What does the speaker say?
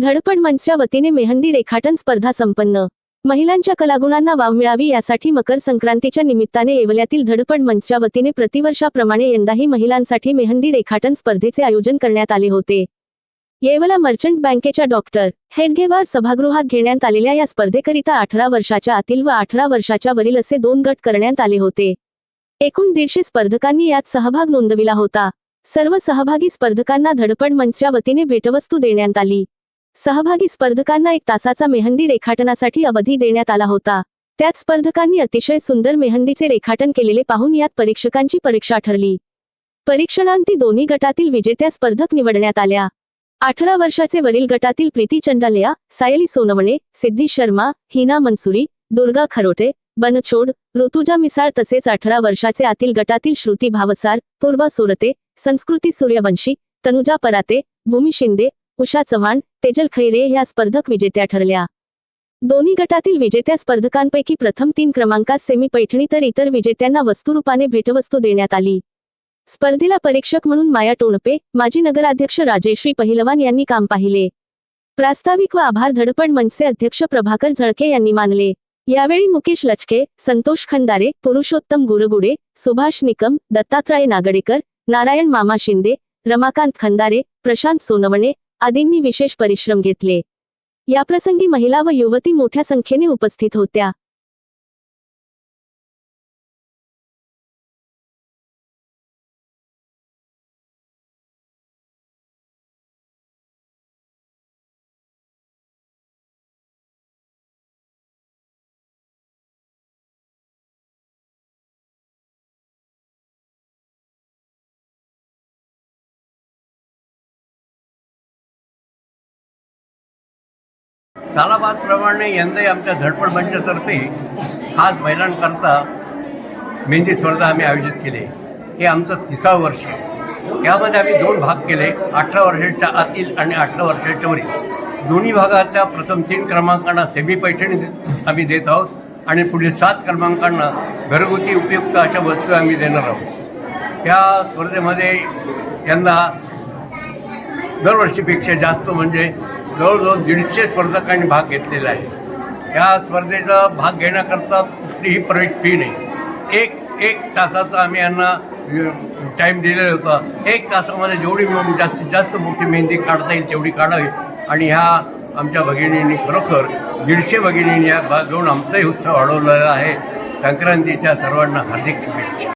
धडपड मंचच्या वतीने मेहंदी रेखाटन स्पर्धा संपन्न. महिलांच्या कलागुणांना वाव मिळावी यासाठी मकर संक्रांतीच्या निमित्ताने येवल्यातील धडपड मंचच्या वतीने प्रतिवर्षाप्रमाणे यंदाही महिलांसाठी मेहंदी रेखाटन स्पर्धेचे आयोजन करण्यात आले होते. येवला मर्चंट बँकेच्या डॉक्टर हेडगेवार सभागृहात घेण्यात आलेल्या या स्पर्धेकरिता अठरा वर्षाच्या आतील व अठरा वर्षाच्या वरील असे दोन गट करण्यात आले होते. एकूण दीडशे स्पर्धकांनी यात सहभाग नोंदविला होता. सर्व सहभागी स्पर्धकांना धडपड मंचच्या वतीने भेटवस्तू देण्यात आली. सहभागी स्पर्धकांना एक तासाचा मेहंदी रेखाटनासाठी अवधी देण्यात आला होता. त्यात स्पर्धकांनी अतिशय सुंदर मेहंदीचे रेखाटन केलेले पाहून यात परीक्षकांची परीक्षा ठरली. परीक्षणांती दोन्ही गटातील विजेत्या स्पर्धक निवडण्यात आल्या. अठरा वर्षाचे वरील गटातील प्रीती चंडालया सायली सोनवणे सिद्धी शर्मा हिना मनसुरी दुर्गा खरोटे बनछोड ऋतुजा मिसाळ तसेच अठरा वर्षाचे आतील गटातील श्रुती भावसार पूर्वा सुरते संस्कृती सूर्यवंशी तनुजा पराते भूमी शिंदे उषा चव्हाण तेजल खैरे ह्या स्पर्धक विजेत्या ठरल्या. दोन्ही गटातील विजेत्या स्पर्धकांपैकी प्रथम तीन क्रमांकास सेमी पैठणी तर इतर विजेत्यांना वस्तुरूपाने भेटवस्तू देण्यात आली. स्पर्धेला परीक्षक म्हणून माया टोणपे माजी नगराध्यक्ष राजेश्री पहिलवान यांनी काम पाहिले. प्रास्ताविक व आभार धडपड मंचचे अध्यक्ष प्रभाकर झळके यांनी मानले. यावेळी मुकेश लचके संतोष खंदारे पुरुषोत्तम गुरगुडे सुभाष निकम दत्तात्रय नागडेकर नारायण मामा शिंदे रमाकांत खंदारे प्रशांत सोनवणे आदींनी विशेष परिश्रम घेतले. याप्रसंगी महिला व युवती मोठ्या संख्येने उपस्थित होत्या. सालाबादप्रमाणे यंदाही आमच्या धडपड मंचातर्फे खास महिलांकरता मेहंदी स्पर्धा आम्ही आयोजित केली. हे आमचं तिसावं वर्ष. यामध्ये आम्ही दोन भाग केले. अठरा वर्षाच्या आतील आणि अठरा वर्षाच्या वरील. दोन्ही भागातल्या प्रथम तीन क्रमांकांना सेमी पैठणी आम्ही देत आहोत आणि पुढील सात क्रमांकांना घरगुती उपयुक्त अशा वस्तू आम्ही देणार आहोत. या स्पर्धेमध्ये यांना दरवर्षीपेक्षा जास्त म्हणजे जवळजवळ दीडशे स्पर्धकांनी भाग घेतलेला आहे. या स्पर्धेचा भाग घेण्याकरता कुठलीही प्रवेश फी नाही. एक एक तासाचा आम्ही यांना टाईम दिलेला होता. एक तासामध्ये जेवढी जास्तीत जास्त मोठी मेहंदी काढता येईल तेवढी काढावी. आणि ह्या आमच्या भगिनींनी खरोखर दीडशे भगिनींनी या भाग घेऊन आमचाही उत्सव वाढवलेला आहे. संक्रांतीच्या सर्वांना हार्दिक शुभेच्छा.